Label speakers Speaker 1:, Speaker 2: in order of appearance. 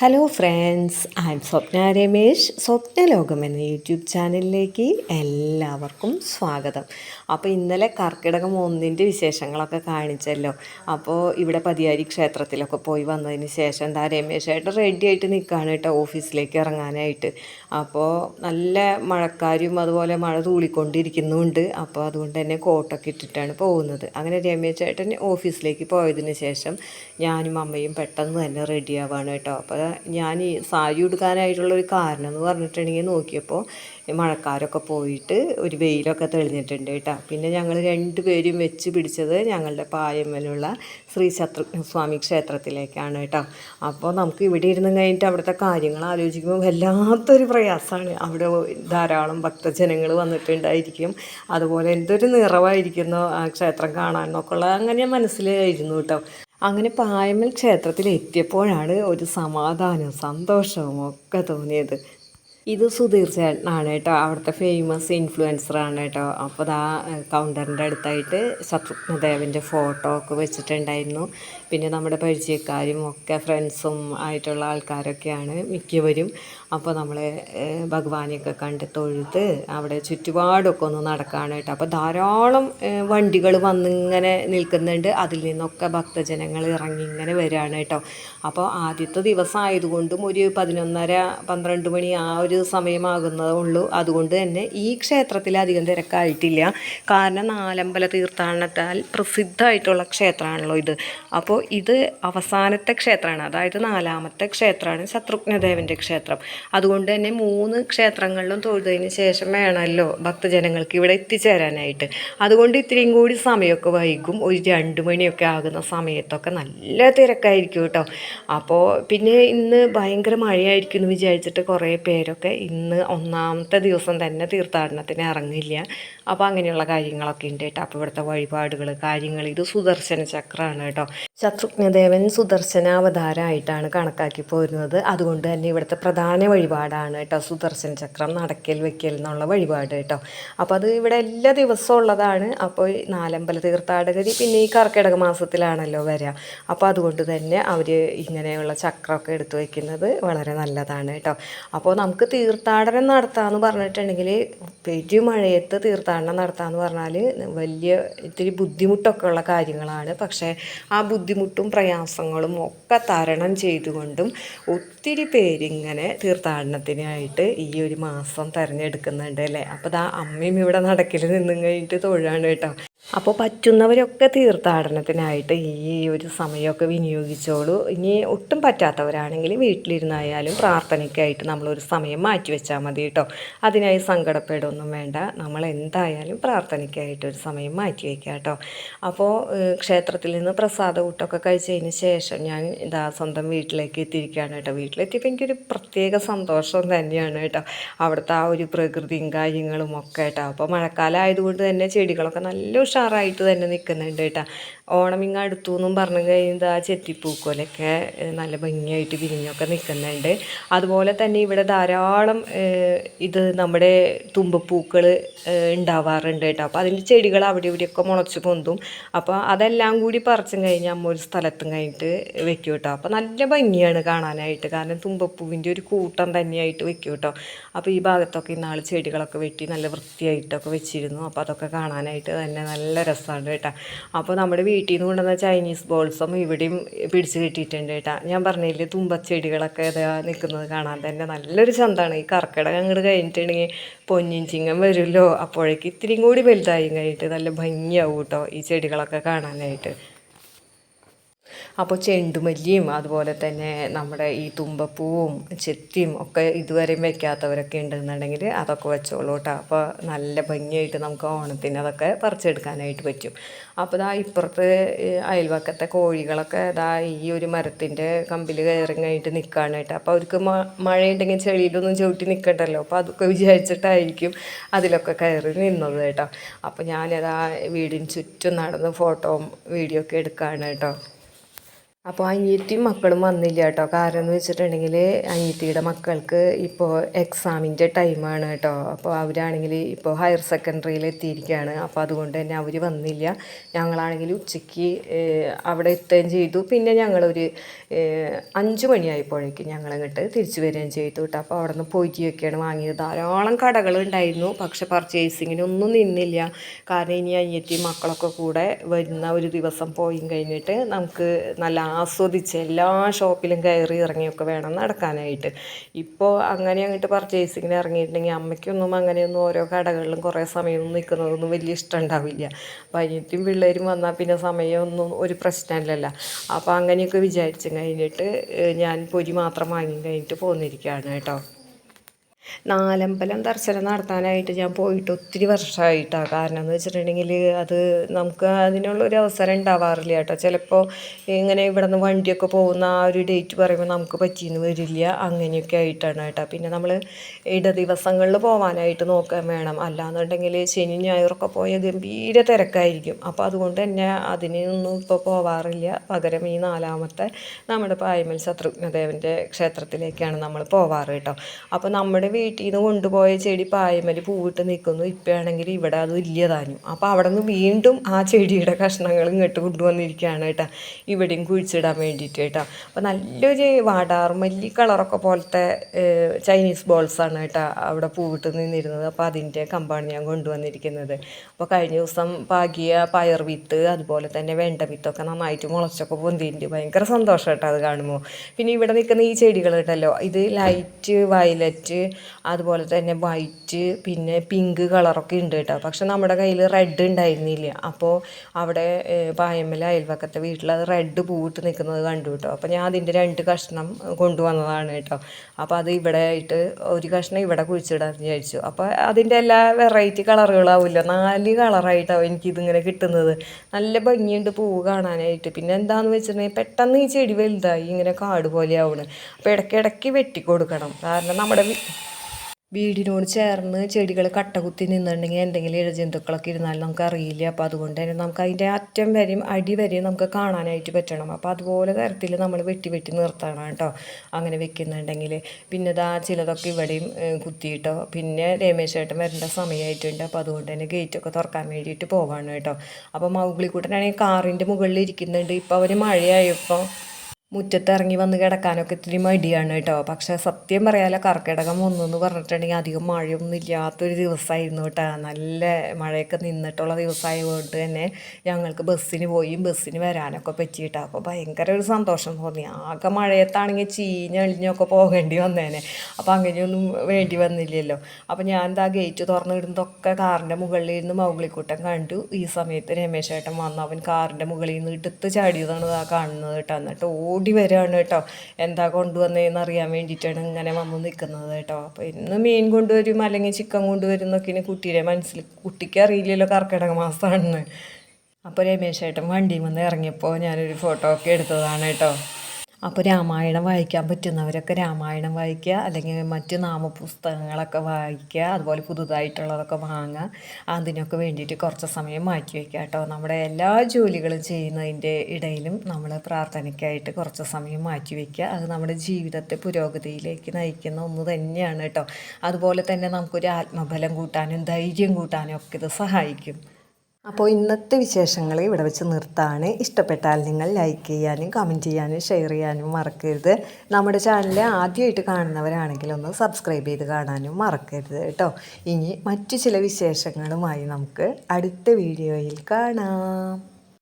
Speaker 1: Hello friends I am Swapna Ramesh Swapnalokam എന്ന YouTube ചാനലിലേക്ക് എല്ലാവർക്കും സ്വാഗതം. അപ്പോൾ ഇന്നലെ കർക്കിടകം ഒന്നിന്റെ വിശേഷങ്ങളൊക്കെ കാണിച്ചല്ലോ. അപ്പോൾ ഇവിടെ പതിയാരി ക്ഷേത്രത്തിലൊക്കെ പോയി വന്നതിന് ശേഷം എന്താ ആയിട്ട് റെഡി ആയിട്ട് നിൽക്കുകയാണ് കേട്ടോ ഓഫീസിലേക്ക് ഇറങ്ങാനായിട്ട്. അപ്പോൾ നല്ല മഴക്കാരും അതുപോലെ മഴ തൂളിക്കൊണ്ടിരിക്കുന്നുണ്ട്. അപ്പോൾ അതുകൊണ്ട് തന്നെ കോട്ടൊക്കെ ഇട്ടിട്ടാണ് പോകുന്നത്. അങ്ങനെ രമേശേട്ടൻ ഓഫീസിലേക്ക് പോയതിന് ശേഷം ഞാനും അമ്മയും പെട്ടെന്ന് തന്നെ റെഡിയാവാണ് കേട്ടോ. അപ്പോൾ ഞാൻ ഈ സാരി ഉടുക്കാനായിട്ടുള്ളൊരു കാരണം എന്ന് പറഞ്ഞിട്ടുണ്ടെങ്കിൽ നോക്കിയപ്പോൾ മഴക്കാരൊക്കെ പോയിട്ട് ഒരു വെയിലൊക്കെ തെളിഞ്ഞിട്ടുണ്ട് കേട്ടോ. പിന്നെ ഞങ്ങൾ രണ്ടുപേരും വെച്ച് പിടിച്ചത് ഞങ്ങളുടെ പായമ്മലുള്ള ശ്രീ ശത്രു സ്വാമി ക്ഷേത്രത്തിലേക്കാണ് കേട്ടോ. അപ്പോൾ നമുക്ക് ഇവിടെ ഇരുന്ന് കഴിഞ്ഞിട്ട് അവിടുത്തെ കാര്യങ്ങൾ ആലോചിക്കുമ്പോൾ വല്ലാത്തൊരു പ്രയാസമാണ്. അവിടെ ധാരാളം ഭക്തജനങ്ങൾ വന്നിട്ടുണ്ടായിരിക്കും. അതുപോലെ എന്തൊരു നിറവായിരിക്കുന്നു ആ ക്ഷേത്രം കാണാനൊക്കെ ഉള്ള അങ്ങനെ മനസ്സിലായിരുന്നു കേട്ടോ. അങ്ങനെ പായമൽ ക്ഷേത്രത്തിൽ എത്തിയപ്പോഴാണ് ഒരു സമാധാനവും സന്തോഷവും ഒക്കെ തോന്നിയത്. ഇത് സുധീർ ചേട്ടനാണ് കേട്ടോ. അവിടുത്തെ ഫേമസ് ഇൻഫ്ലുവൻസറാണ് കേട്ടോ. അപ്പോൾ ദാ കൗണ്ടറിന്റെ അടുത്തായിട്ട് ശത്രുഘ്നദേവന്റെ ഫോട്ടോ ഒക്കെ വെച്ചിട്ടുണ്ടായിരുന്നു. പിന്നെ നമ്മുടെ പരിചയക്കാരും ഒക്കെ ഫ്രണ്ട്സും ആയിട്ടുള്ള ആൾക്കാരൊക്കെയാണ് മിക്കവരും. അപ്പോൾ നമ്മൾ ഭഗവാനെയൊക്കെ കണ്ട് തൊഴുത് അവിടെ ചുറ്റുപാടൊക്കെ ഒന്ന് നടക്കുകയാണ് കേട്ടോ. അപ്പോൾ ധാരാളം വണ്ടികൾ വന്നിങ്ങനെ നിൽക്കുന്നുണ്ട്. അതിൽ നിന്നൊക്കെ ഭക്തജനങ്ങൾ ഇറങ്ങി ഇങ്ങനെ വരികയാണ് കേട്ടോ. അപ്പോൾ ആദ്യത്തെ ദിവസം ആയതുകൊണ്ടും ഒരു പതിനൊന്നര പന്ത്രണ്ട് മണി ആ ഒരു സമയമാകുന്നതേ ഉള്ളൂ അതുകൊണ്ട് തന്നെ ഈ ക്ഷേത്രത്തിൽ അധികം തിരക്കായിട്ടില്ല. കാരണം നാലമ്പല തീർത്ഥാടനത്താൽ പ്രസിദ്ധമായിട്ടുള്ള ക്ഷേത്രമാണല്ലോ ഇത്. അപ്പോൾ ഇത് അവസാനത്തെ ക്ഷേത്രമാണ്. അതായത് നാലാമത്തെ ക്ഷേത്രമാണ് ശത്രുഘ്നദേവന്റെ ക്ഷേത്രം. അതുകൊണ്ട് തന്നെ മൂന്ന് ക്ഷേത്രങ്ങളിലും തൊഴുതതിന് ശേഷം വേണമല്ലോ ഭക്തജനങ്ങൾക്ക് ഇവിടെ എത്തിച്ചേരാനായിട്ട്. അതുകൊണ്ട് ഇത്രയും കൂടി സമയമൊക്കെ വൈകും. ഒരു രണ്ട് മണിയൊക്കെ ആകുന്ന സമയത്തൊക്കെ നല്ല തിരക്കായിരിക്കും കേട്ടോ. അപ്പോൾ പിന്നെ ഇന്ന് ഭയങ്കര മഴയായിരിക്കും എന്ന് വിചാരിച്ചിട്ട് കുറേ പേരൊക്കെ ഇന്ന് ഒന്നാമത്തെ ദിവസം തന്നെ തീർത്ഥാടനത്തിന് ഇറങ്ങില്ല. അപ്പോൾ അങ്ങനെയുള്ള കാര്യങ്ങളൊക്കെ ഉണ്ട് കേട്ടോ. അപ്പോൾ ഇവിടുത്തെ വഴിപാടുകൾ കാര്യങ്ങൾ ഇത് സുദർശന ചക്രമാണ് കേട്ടോ. ശത്രുഘ്നദേവൻ സുദർശന അവതാരമായിട്ടാണ് കണക്കാക്കി പോരുന്നത്. അതുകൊണ്ട് തന്നെ ഇവിടുത്തെ പ്രധാന വഴിപാടാണ് കേട്ടോ സുദർശന ചക്രം നടക്കൽ വെക്കൽ എന്നുള്ള വഴിപാട് കേട്ടോ. അപ്പോൾ അത് ഇവിടെ എല്ലാ ദിവസവും ഉള്ളതാണ്. അപ്പോൾ നാലമ്പല തീർത്ഥാടകരി പിന്നെ ഈ കർക്കിടക മാസത്തിലാണല്ലോ വരിക അപ്പോൾ അതുകൊണ്ട് തന്നെ അവർ ഇങ്ങനെയുള്ള ചക്രമൊക്കെ എടുത്തു വയ്ക്കുന്നത് വളരെ നല്ലതാണ് കേട്ടോ. അപ്പോൾ നമുക്ക് തീർത്ഥാടനം നടത്താമെന്ന് പറഞ്ഞിട്ടുണ്ടെങ്കിൽ പെരുമഴയത്ത് തീർത്ഥാടനം നടത്താമെന്ന് പറഞ്ഞാൽ വലിയ ഇത്തിരി ബുദ്ധിമുട്ടൊക്കെ ഉള്ള കാര്യങ്ങളാണ്. പക്ഷേ ആ ബുദ്ധിമുട്ടും പ്രയാസങ്ങളും ഒക്കെ തരണം ചെയ്തുകൊണ്ടും ഒത്തിരി പേരിങ്ങനെ തീർത്ഥാടനത്തിനായിട്ട് ഈ ഒരു മാസം തിരഞ്ഞെടുക്കുന്നുണ്ട് അല്ലേ? അപ്പോൾ ആ അമ്മയും ഇവിടെ നടക്കിൽ നിന്നും കഴിഞ്ഞിട്ട് തൊഴിലാണ് കേട്ടോ. അപ്പോൾ പറ്റുന്നവരൊക്കെ തീർത്ഥാടനത്തിനായിട്ട് ഈ ഒരു സമയമൊക്കെ വിനിയോഗിച്ചോളൂ. ഇനി ഒട്ടും പറ്റാത്തവരാണെങ്കിൽ വീട്ടിലിരുന്നായാലും പ്രാർത്ഥനയ്ക്കായിട്ട് നമ്മളൊരു സമയം മാറ്റി വെച്ചാൽ മതി കേട്ടോ. അതിനായി സങ്കടപ്പെടുകയൊന്നും വേണ്ട. നമ്മൾ എന്തായാലും പ്രാർത്ഥനയ്ക്കായിട്ട് ഒരു സമയം മാറ്റി വയ്ക്കുക കേട്ടോ. അപ്പോൾ ക്ഷേത്രത്തിൽ നിന്ന് പ്രസാദ കൂട്ടമൊക്കെ കഴിച്ചതിന് ശേഷം ഞാൻ ഇതാ സ്വന്തം വീട്ടിലേക്ക് എത്തിയിരിക്കുകയാണ് കേട്ടോ. വീട്ടിലെത്തിയപ്പോൾ എനിക്കൊരു പ്രത്യേക സന്തോഷം തന്നെയാണ് കേട്ടോ. അവിടുത്തെ ആ ഒരു പ്രകൃതിയും കാര്യങ്ങളും ഒക്കെ കേട്ടോ. അപ്പോൾ മഴക്കാലം ആയതുകൊണ്ട് തന്നെ ചെടികളൊക്കെ നല്ല ഉഷാറായിട്ട് തന്നെ നിൽക്കുന്നുണ്ട് കേട്ടോ. ഓണം ഇങ്ങ് അടുത്തു എന്നും പറഞ്ഞു കഴിഞ്ഞാൽ ആ ചെത്തിപ്പൂക്കോലൊക്കെ നല്ല ഭംഗിയായിട്ട് വിരിഞ്ഞൊക്കെ നിൽക്കുന്നുണ്ട് അതുപോലെ തന്നെ ഇവിടെ ധാരാളം ഇത് നമ്മുടെ തുമ്പപ്പൂക്കൾ ഉണ്ടാവാറുണ്ട് കേട്ടോ. അപ്പോൾ അതിന്റെ ചെടികൾ അവിടെ ഇവിടെയൊക്കെ മുളച്ച് പൊന്തും. അപ്പോൾ അതെല്ലാം കൂടി പറിച്ചും കഴിഞ്ഞാൽ അമ്മ ഒരു സ്ഥലത്തും കഴിഞ്ഞിട്ട് വെക്കും കേട്ടോ. അപ്പോൾ നല്ല ഭംഗിയാണ് കാണാനായിട്ട്. കാരണം തുമ്പപ്പൂവിന്റെ ഒരു കൂട്ടം തന്നെയായിട്ട് വെക്കും കേട്ടോ. അപ്പോൾ ഈ ഭാഗത്തൊക്കെ ഇന്നാൾ ചെടികളൊക്കെ വെട്ടി നല്ല വൃത്തിയായിട്ടൊക്കെ വെച്ചിരുന്നു. അപ്പോൾ അതൊക്കെ കാണാനായിട്ട് തന്നെ നല്ല രസമാണ് കേട്ടോ. അപ്പോൾ നമ്മുടെ വീട്ടിൽ നിന്ന് കൊണ്ടുവന്ന ചൈനീസ് ബോൾസും ഇവിടെയും പിടിച്ച് കിട്ടിയിട്ടുണ്ട് കേട്ടോ. ഞാൻ പറഞ്ഞില്ലേ തുമ്പച്ചെടികളൊക്കെ ഇതാ നിൽക്കുന്നത് കാണാൻ തന്നെ നല്ലൊരു ചന്തമാണ് ഈ കർക്കിടകം അങ്ങോട്ട് കഴിഞ്ഞിട്ടുണ്ടെങ്കിൽ പൊന്നിൻ ചിങ്ങം വരുമല്ലോ. അപ്പോഴേക്ക് ഇത്തിരിയും കൂടി വലുതായി കഴിഞ്ഞിട്ട് നല്ല ഭംഗിയാവും കേട്ടോ ഈ ചെടികളൊക്കെ കാണാനായിട്ട്. അപ്പോൾ ചെണ്ടുമല്ലിയും അതുപോലെ തന്നെ നമ്മുടെ ഈ തുമ്പപ്പൂവും ചെത്തിയും ഒക്കെ ഇതുവരെയും വെക്കാത്തവരൊക്കെ ഉണ്ടെന്നുണ്ടെങ്കിൽ അതൊക്കെ വെച്ചോളൂ കേട്ടോ അപ്പോൾ നല്ല ഭംഗിയായിട്ട് നമുക്ക് ഓണത്തിന് അതൊക്കെ പറിച്ചെടുക്കാനായിട്ട് പറ്റും. അപ്പോൾ ഇതാ ഇപ്പുറത്ത് അയൽവക്കത്തെ കോഴികളൊക്കെ ഇതാ ഈ ഒരു മരത്തിന്റെ കമ്പിൽ കയറിങ്ങായിട്ട് നിൽക്കുകയാണ് കേട്ടോ അപ്പോൾ അവർക്ക് മഴയുണ്ടെങ്കിൽ ചെളിയിലൊന്നും ചവിട്ടി നിൽക്കണ്ടല്ലോ അപ്പോൾ അതൊക്കെ വിചാരിച്ചിട്ടായിരിക്കും അതിലൊക്കെ കയറി നിന്നത് കേട്ടോ അപ്പോൾ ഞാനതാ വീടിന് ചുറ്റും നടന്ന് ഫോട്ടോയും വീഡിയോ ഒക്കെ എടുക്കുകയാണ് കേട്ടോ അപ്പോൾ അനിയത്തിയും മക്കളും വന്നില്ല കേട്ടോ കാരണം എന്ന് വെച്ചിട്ടുണ്ടെങ്കിൽ അനിയത്തിയുടെ മക്കൾക്ക് ഇപ്പോൾ എക്സാമിന്റെ ടൈമാണ് കേട്ടോ അപ്പോൾ അവരാണെങ്കിൽ ഇപ്പോൾ ഹയർ സെക്കൻഡറിയിൽ എത്തിയിരിക്കുകയാണ് അപ്പോൾ അതുകൊണ്ട് തന്നെ അവർ വന്നില്ല. ഞങ്ങളാണെങ്കിൽ ഉച്ചയ്ക്ക് അവിടെ എത്തുകയും ചെയ്തു. പിന്നെ ഞങ്ങളൊരു അഞ്ച് മണിയായപ്പോഴേക്കും ഞങ്ങളങ്ങോട്ട് തിരിച്ചു വരികയും ചെയ്തു കേട്ടോ അപ്പോൾ അവിടെ നിന്ന് പൊരിയൊക്കെയാണ് വാങ്ങിയത്. ധാരാളം കടകളുണ്ടായിരുന്നു പക്ഷെ പർച്ചേസിങ്ങിനൊന്നും നിന്നില്ല. കാരണം ഇനി അനിയത്തി മക്കളൊക്കെ കൂടെ വരുന്ന ഒരു ദിവസം പോയി കഴിഞ്ഞിട്ട് നമുക്ക് നല്ല ആസ്വദിച്ച് എല്ലാ ഷോപ്പിലും കയറി ഇറങ്ങിയൊക്കെ വേണം നടക്കാനായിട്ട്. ഇപ്പോൾ അങ്ങനെ അങ്ങോട്ട് പർച്ചേസിങ്ങിന് ഇറങ്ങിയിട്ടുണ്ടെങ്കിൽ അമ്മയ്ക്കൊന്നും അങ്ങനെയൊന്നും ഓരോ കടകളിലും കുറേ സമയമൊന്നും നിൽക്കുന്നതൊന്നും വലിയ ഇഷ്ടം ഉണ്ടാവില്ല. അപ്പോൾ അനിയത്തിയും പിള്ളേരും വന്നാൽ പിന്നെ സമയമൊന്നും ഒരു പ്രശ്നമല്ലല്ലോ. അപ്പോൾ അങ്ങനെയൊക്കെ വിചാരിച്ചു കഴിഞ്ഞിട്ട് ഞാൻ പൊരി മാത്രം വാങ്ങി കഴിഞ്ഞിട്ട് പോന്നിരിക്കുകയാണ് കേട്ടോ. നാലമ്പലം ദർശനം നടത്താനായിട്ട് ഞാൻ പോയിട്ട് ഒത്തിരി വർഷമായിട്ടാണ് കാരണം എന്ന് വെച്ചിട്ടുണ്ടെങ്കിൽ അത് നമുക്ക് അതിനുള്ളൊരു അവസരം ഉണ്ടാവാറില്ല കേട്ടോ. ചിലപ്പോൾ ഇങ്ങനെ ഇവിടെ നിന്ന് വണ്ടിയൊക്കെ പോകുന്ന ആ ഒരു ഡേറ്റ് പറയുമ്പോൾ നമുക്ക് പറ്റിയെന്ന് വരില്ല. അങ്ങനെയൊക്കെ ആയിട്ടാണ് കേട്ടോ. പിന്നെ നമ്മൾ ഇട ദിവസങ്ങളിൽ പോകാനായിട്ട് നോക്കാൻ വേണം. അല്ലാന്നുണ്ടെങ്കിൽ ശനി ഞായറൊക്കെ പോയ ഗംഭീര തിരക്കായിരിക്കും. അപ്പോൾ അതുകൊണ്ട് തന്നെ അതിനൊന്നും ഇപ്പോൾ പോവാറില്ല. പകരം ഈ നാലാമത്തെ നമ്മുടെ പായമൽ ശത്രുഘ്നദേവന്റെ ക്ഷേത്രത്തിലേക്കാണ് നമ്മൾ പോവാറ് കേട്ടോ. അപ്പോൾ നമ്മുടെ വീട്ടിൽ നിന്ന് കൊണ്ടുപോയ ചെടി പായമല്ലി പൂവിട്ട് നിൽക്കുന്നു ഇപ്പോഴാണെങ്കിൽ ഇവിടെ അത് ഇല്ല അപ്പോൾ അവിടെ നിന്ന് വീണ്ടും ആ ചെടിയുടെ കഷ്ണങ്ങൾ ഇങ്ങോട്ട് കൊണ്ടുവന്നിരിക്കുകയാണ് കേട്ടോ. ഇവിടെയും കുഴിച്ചിടാൻ വേണ്ടിയിട്ട് കേട്ടോ. അപ്പോൾ നല്ലൊരു വാടാർമല്ലി കളറൊക്കെ പോലത്തെ ചൈനീസ് ബോൾസാണ് കേട്ടോ അവിടെ പൂവിട്ട് നിന്നിരുന്നത്. അപ്പോൾ അതിന്റെ കമ്പാണ് ഞാൻ കൊണ്ടുവന്നിരിക്കുന്നത്. അപ്പോൾ കഴിഞ്ഞ ദിവസം പാകിയ പയർ വിത്ത് അതുപോലെ തന്നെ വെണ്ട വിത്തൊക്കെ നന്നായിട്ട് മുളച്ചൊക്കെ പൊന്തിയിട്ടുണ്ട്. ഭയങ്കര സന്തോഷം കേട്ടോ അത് കാണുമ്പോൾ. പിന്നെ ഇവിടെ നിൽക്കുന്ന ഈ ചെടികൾ കേട്ടല്ലോ ഇത് ലൈറ്റ് വയലറ്റ് അതുപോലെ തന്നെ വൈറ്റ് പിന്നെ പിങ്ക് കളറൊക്കെ ഉണ്ട് കേട്ടോ. പക്ഷെ നമ്മുടെ കയ്യിൽ റെഡ് ഉണ്ടായിരുന്നില്ല. അപ്പോൾ അവിടെ പായമ്മല അയൽവക്കത്തെ വീട്ടിൽ അത് റെഡ് പൂവിട്ട് നിൽക്കുന്നത് കണ്ടു കേട്ടോ. അപ്പോൾ ഞാൻ അതിന്റെ രണ്ട് കഷ്ണം കൊണ്ടുവന്നതാണ് കേട്ടോ. അപ്പോൾ അത് ഇവിടെ ആയിട്ട് ഒരു കഷ്ണം ഇവിടെ കുഴിച്ചിടാൻ വിചാരിച്ചു. അപ്പോൾ അതിന്റെ എല്ലാ വെറൈറ്റി കളറുകളാവില്ല നാല് കളറായിട്ടാവും എനിക്കിതിങ്ങനെ കിട്ടുന്നത്. നല്ല ഭംഗിയുണ്ട് പൂവ് കാണാനായിട്ട്. പിന്നെ എന്താണെന്ന് വെച്ചിട്ടുണ്ടെങ്കിൽ പെട്ടെന്ന് ഈ ചെടി വലുതായി ഇങ്ങനെ കാട് പോലെ അപ്പോൾ ഇടയ്ക്കിടയ്ക്ക് വെട്ടിക്കൊടുക്കണം. കാരണം നമ്മുടെ വീടിനോട് ചേർന്ന് ചെടികൾ കട്ട കുത്തി നിന്നിട്ടുണ്ടെങ്കിൽ എന്തെങ്കിലും ഇഴജന്തുക്കളൊക്കെ ഇരുന്നാലും നമുക്ക് അറിയില്ല അപ്പോൾ അതുകൊണ്ട് തന്നെ നമുക്ക് അതിന്റെ അറ്റം വരെയും അടി വരെയും നമുക്ക് കാണാനായിട്ട് പറ്റണം. അപ്പോൾ അതുപോലെ തരത്തിൽ നമ്മൾ വെട്ടി വെട്ടി നിർത്തണം കേട്ടോ. അങ്ങനെ വെക്കുന്നുണ്ടെങ്കിൽ. പിന്നെ ഇതാ ചിലതൊക്കെ ഇവിടെയും കുത്തിയിട്ടോ. പിന്നെ രമേശ് ചേട്ടൻ വരേണ്ട സമയമായിട്ടുണ്ട്. അപ്പോൾ അതുകൊണ്ട് തന്നെ ഗേറ്റൊക്കെ തുറക്കാൻ വേണ്ടിയിട്ട് പോവാണ് കേട്ടോ. അപ്പോൾ മൗഗ്ലിക്കൂട്ടനാണെങ്കിൽ കാറിന്റെ മുകളിൽ ഇരിക്കുന്നുണ്ട്. ഇപ്പോൾ അവർ മഴയായപ്പോൾ മുറ്റത്ത് ഇറങ്ങി വന്ന് കിടക്കാനൊക്കെ ഇത്തിരി മടിയാണ് കേട്ടോ. പക്ഷെ സത്യം പറയാലോ കർക്കിടകം ഒന്നെന്ന് പറഞ്ഞിട്ടുണ്ടെങ്കിൽ അധികം മഴയൊന്നും ഇല്ലാത്തൊരു ദിവസമായിരുന്നു കേട്ടോ. നല്ല മഴയൊക്കെ നിന്നിട്ടുള്ള ദിവസമായതുകൊണ്ട് തന്നെ ഞങ്ങൾക്ക് ബസ്സിന് പോയി ബസ്സിന് വരാനൊക്കെ പറ്റിയിട്ടാ. അപ്പോൾ ഭയങ്കര ഒരു സന്തോഷം തോന്നി. ആകെ മഴയത്താണെങ്കിൽ ചീഞ്ഞളിഞ്ഞൊക്കെ പോകേണ്ടി വന്നേനെ. അപ്പോൾ അങ്ങനെയൊന്നും വേണ്ടി വന്നില്ലല്ലോ. അപ്പോൾ ഞാൻ എന്താ ഗേറ്റ് തുറന്നിടുന്നതൊക്കെ കാറിന്റെ മുകളിൽ നിന്ന് മൗഗ്ലിക്കൂട്ടം കണ്ടു. ഈ സമയത്ത് രമേശ് ഏട്ടൻ വന്നു. അവൻ കാറിന്റെ മുകളിൽ നിന്ന് എടുത്ത് ചാടിയതാണ് ആ കാണുന്നത് കേട്ടോ. എന്നിട്ട് ഓടി വരികയാണ് കേട്ടോ. എന്താ കൊണ്ടുവന്നതെന്ന് അറിയാൻ വേണ്ടിയിട്ടാണ് ഇങ്ങനെ വന്ന് നിൽക്കുന്നത് കേട്ടോ. അപ്പോൾ ഇന്ന് മീൻ കൊണ്ടുവരും അല്ലെങ്കിൽ ചിക്കൻ കൊണ്ടുവരും എന്നൊക്കെ കുട്ടിയുടെ മനസ്സിൽ കുട്ടിക്ക് അറിയില്ലല്ലോ കർക്കിടക മാസമാണെന്ന്. അപ്പോൾ രമേശ് ചേട്ടൻ വണ്ടിയിൽ വന്ന് ഇറങ്ങിയപ്പോൾ ഞാനൊരു ഫോട്ടോ ഒക്കെ എടുത്തതാണ് കേട്ടോ. അപ്പോൾ രാമായണം വായിക്കാൻ പറ്റുന്നവരൊക്കെ രാമായണം വായിക്കുക അല്ലെങ്കിൽ മറ്റ് നാമപുസ്തകങ്ങളൊക്കെ വായിക്കുക അതുപോലെ പുതുതായിട്ടുള്ളതൊക്കെ വാങ്ങുക. അതിനൊക്കെ വേണ്ടിയിട്ട് കുറച്ച് സമയം മാറ്റി വയ്ക്കുക കേട്ടോ. നമ്മുടെ എല്ലാ ജോലികളും ചെയ്യുന്നതിന്റെ ഇടയിലും നമ്മൾ പ്രാർത്ഥനയ്ക്കായിട്ട് കുറച്ച് സമയം മാറ്റി വയ്ക്കുക. അത് നമ്മുടെ ജീവിതത്തെ പുരോഗതിയിലേക്ക് നയിക്കുന്ന ഒന്ന് തന്നെയാണ് കേട്ടോ. അതുപോലെ തന്നെ നമുക്കൊരു ആത്മബലം കൂട്ടാനും ധൈര്യം കൂട്ടാനും ഒക്കെ ഇത് സഹായിക്കും. അപ്പോൾ ഇന്നത്തെ വിശേഷങ്ങൾ ഇവിടെ വെച്ച് നിർത്താണ്. ഇഷ്ടപ്പെട്ടാൽ നിങ്ങൾ ലൈക്ക് ചെയ്യാനും കമന്റ് ചെയ്യാനും ഷെയർ ചെയ്യാനും മറക്കരുത്. നമ്മുടെ ചാനൽ ആദ്യമായിട്ട് കാണുന്നവരാണെങ്കിൽ ഒന്ന് സബ്സ്ക്രൈബ് ചെയ്ത് കാണാനും മറക്കരുത് കേട്ടോ. ഇനി മറ്റു ചില വിശേഷങ്ങളുമായി നമുക്ക് അടുത്ത വീഡിയോയിൽ കാണാം.